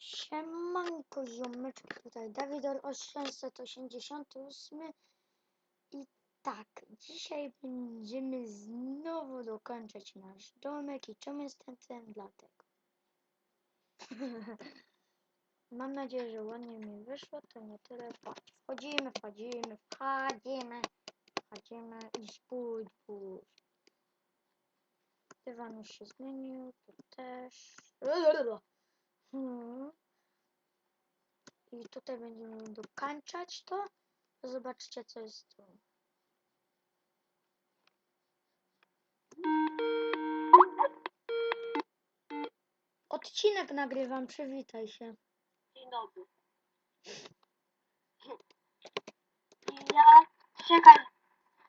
Siemanko ziomeczki, tutaj Dawidor 888 i tak, dzisiaj będziemy znowu dokończać nasz domek i czemu jestem tym? Dlatego. Mam nadzieję, że ładnie mi wyszło, to nie tyle. Wchodzimy, wchodzimy, wchodzimy, wchodzimy i spójrz, spójrz. Dywan już się zmienił, to też. Hmm. I tutaj będziemy dokańczać to. Zobaczcie, co jest tu. Odcinek nagrywam, przywitaj się. Dzień dobry. I ja... Czekaj.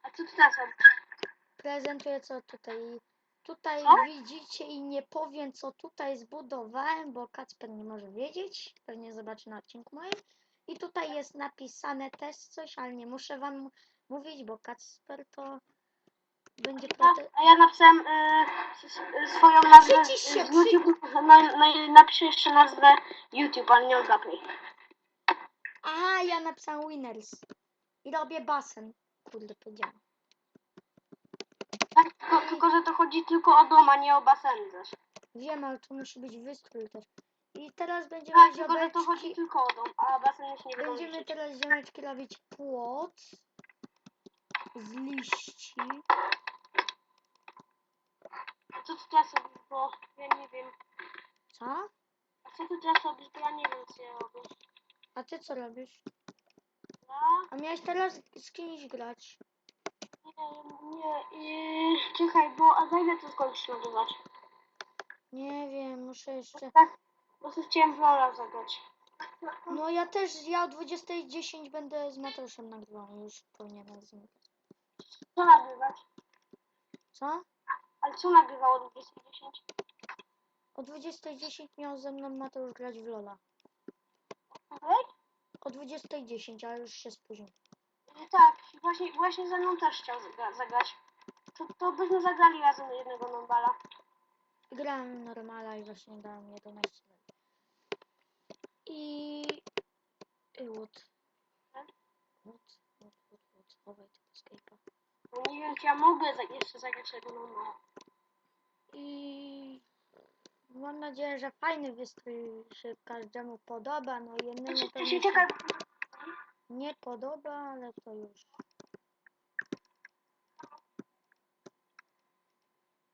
A co tu teraz robisz? Prezentuję, co tutaj. Tutaj Co? widzicie i nie powiem, co tutaj zbudowałem, bo Kacper nie może wiedzieć. Pewnie zobaczy na odcinku moim. I tutaj jest napisane też coś, ale nie muszę wam mówić, bo Kacper to będzie A, prote... a ja napisałem y, s- s- swoją nazwę Przycisz się, z YouTube. Na, na, napiszę jeszcze nazwę YouTube, ale nie odgapuj. Aha, ja napisałem Winners. I robię basen. Kurde, powiedziałem. Tak, tylko, tylko, że to chodzi tylko o dom, a nie o basen też. Wiem, ale to musi być wystrój też. I teraz będziemy Tak, tylko, że to chodzi ziomeczki... tylko o dom, a basen już nie będą Będziemy liczyć. teraz ziomeczki robić płot z liści. A co tu teraz robisz, bo ja nie wiem. Co? A co tu teraz robisz, bo ja nie wiem, co ja robię. A ty co robisz? Ja? A miałeś teraz z kimś grać. Nie, nie, i czekaj, bo a za ile to skończysz nagrywać? Nie wiem, muszę jeszcze... Tak, bo sobie chciałem w Lola zagrać. No ja też, ja o 20.10 będę z Mateuszem nagrywał. Już powinienem z nim. Co nagrywać? Co? Ale co nagrywało do 210? O 20.10 miał ze mną Mateusz grać w Lola. Której? O 20.10, ale już się spóźnił. E, Tak, właśnie, właśnie ze mną też chciał zagra- zagrać. To, to byśmy zagrali razem jednego nombala. Grałem normala i właśnie dałem 11 lat. I... I łód. Łód, łód, łód, łód. Chowaj tego Skype'a. No nie wiem, czy ja mogę za- jeszcze zagrać tego nombala. I... Mam nadzieję, że fajny wystrój się każdemu podoba. No jednemu Czy, czy pewnie czekaj, nie podoba, ale to już.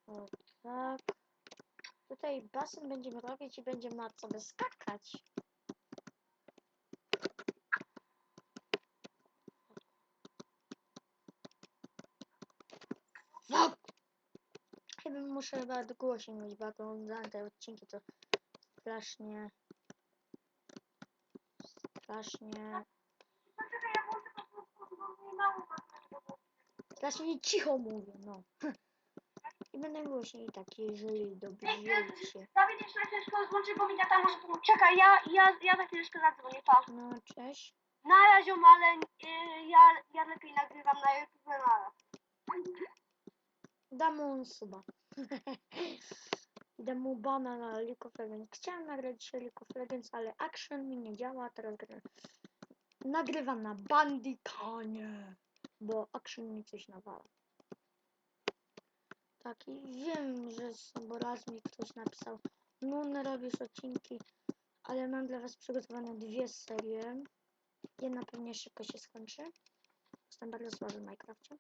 O tak. Tutaj basen będziemy robić i będzie ma co wyskakać. No! Chyba muszę chyba głośniej mówić, bo jak oglądałem te odcinki, to strasznie... Strasznie... Strasznie cicho mówię, no. I będę głośniej taki, jeżeli dobrze. Dawid jeszcze na chwileczkę złączy, bo mi tata może pomóc. Czekaj, ja, ja, ja za chwileczkę zadzwonię, pa. No, cześć. Na razie, ale y, ja, ja lepiej nagrywam na YouTube na raz. Dam mu suba. Dam mu bana na League of Legends. Chciałem nagrać dzisiaj League of Legends, ale action mi nie działa, teraz gra... nagrywam na Bandicanie, bo action mi coś nawala. Tak, i wiem, że bo raz mi ktoś napisał, no robisz odcinki, ale mam dla was przygotowane dwie serie. Jedna pewnie szybko się skończy. Jestem bardzo słaby w Minecrafcie.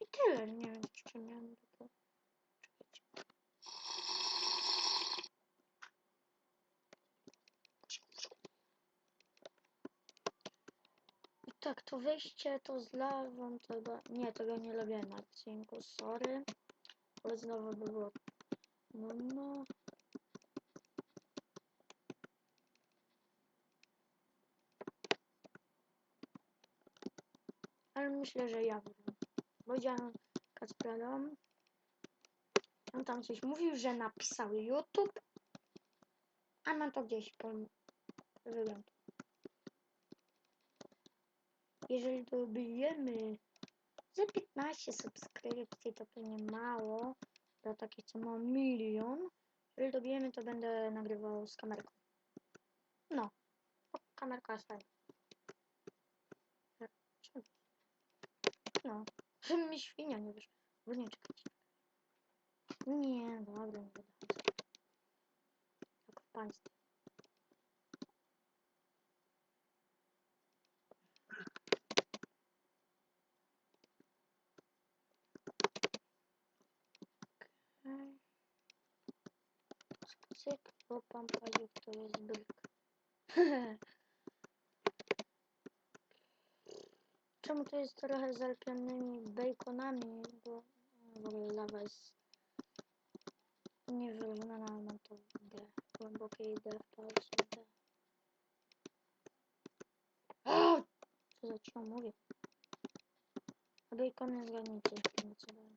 I tyle, nie wiem, czy miałem tylko. Czekajcie. I tak, to wejście to z lawą, chyba... Nie, tego nie robiłem na odcinku, sorry. Ale znowu by było... No, no. Ale myślę, że ja wygram. Powiedziałem Kacperom. On tam coś mówił, że napisał YouTube. A mam to gdzieś po wygląd. Jeżeli dobijemy za 15 subskrypcji, to pewnie mało. To takich, co ma milion. Jeżeli dobijemy, to będę nagrywał z kamerką. No. Kamerka jest fajna. No. Mi świnia nie wyszła. Nie czekać. Nie, dobra, nie będę. Jak w państwie. Cyk, bo pan powiedział, to jest byk. Czemu to jest trochę zalepionymi baconami, bo w ogóle lawa jest niewyrównana, mam to D, głębokiej D w palcu D. Co za ciąg mówię? A bacon jest granicy, zdecydowanie.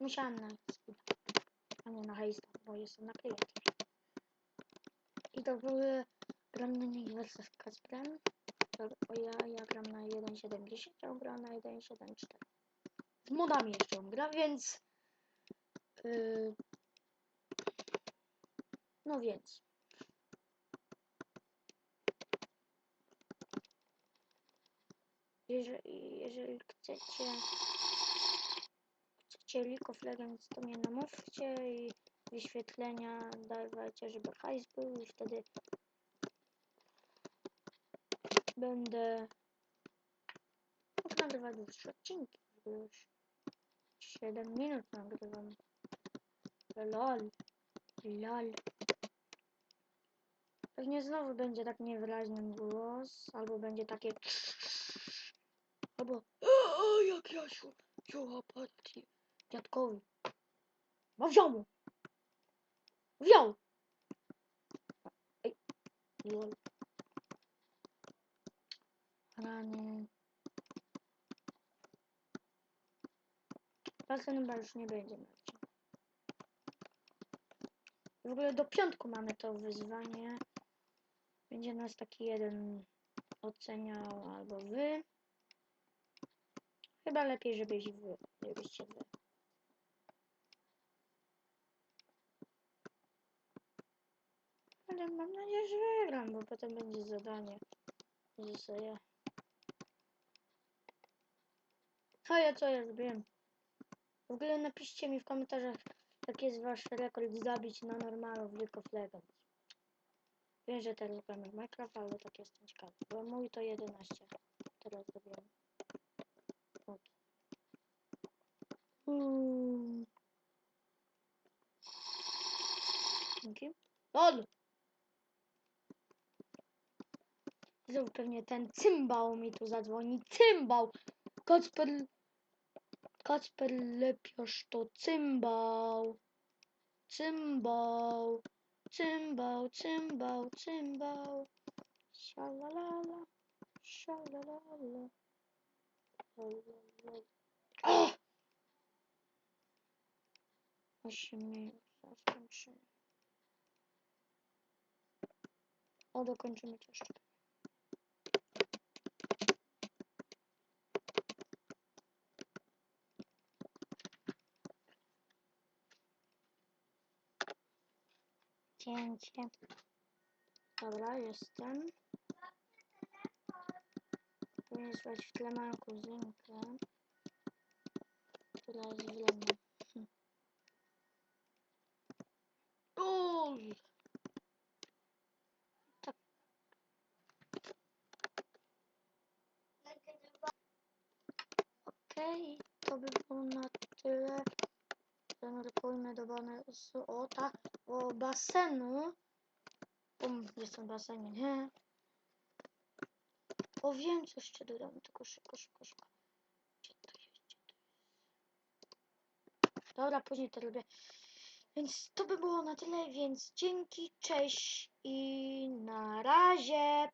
Musiałem na skilla, nie na hejsta, bo jestem na kliencie. I to były Universal z Kacprem. To ja, ja gram na 1.7.10, a on gra na 1.7.4. Z modami jeszcze on gra, więc... Yy, no więc... Jeżeli, jeżeli chcecie... Chcecie League of Legends, to mnie namówcie i wyświetlenia dawajcie, żeby hajs był i wtedy będę mógł nagrywać dłuższe odcinki, już 7 minut nagrywam. Lol, lol. Pewnie znowu będzie tak niewyraźny głos, albo będzie takie albo o, jak Jasiu, partii dziadkowi. No wziął mu. Wziął. Ej, lol. Rany. Walka chyba już nie będzie. W ogóle do piątku mamy to wyzwanie. Będzie nas taki jeden oceniał albo wy. Chyba lepiej, żebyś wy, żebyście wy. Mam nadzieję, że wygram, bo potem będzie zadanie. Że sobie... A ja co ja zrobiłem? W ogóle napiszcie mi w komentarzach, jaki jest wasz rekord zabić na normalu w League of Legends. Wiem, że teraz gramy w Minecraft, ale tak jestem ciekawy. Bo mój to 11. Teraz zrobiłem. Od. Mm. Dzięki. Od! Znowu pewnie ten cymbał mi tu zadzwoni. Cymbał! Kacper... Kacper Lepiasz to cymbał. Cymbał. Cymbał, cymbał, cymbał. Szalalala. Szalalala. Ah! Osiem minut. Zaskończymy. O, dokończymy to jeszcze. Cięcie. Dobra, jestem. Powinien słychać w tle moją kuzynkę. Basenu. Bum, jestem w basenie, nie? O wiem, co jeszcze dodam, tylko szybko, szybko, szybko. Gdzie to jest, gdzie to jest? Dobra, później to robię. Więc to by było na tyle, więc dzięki, cześć i na razie.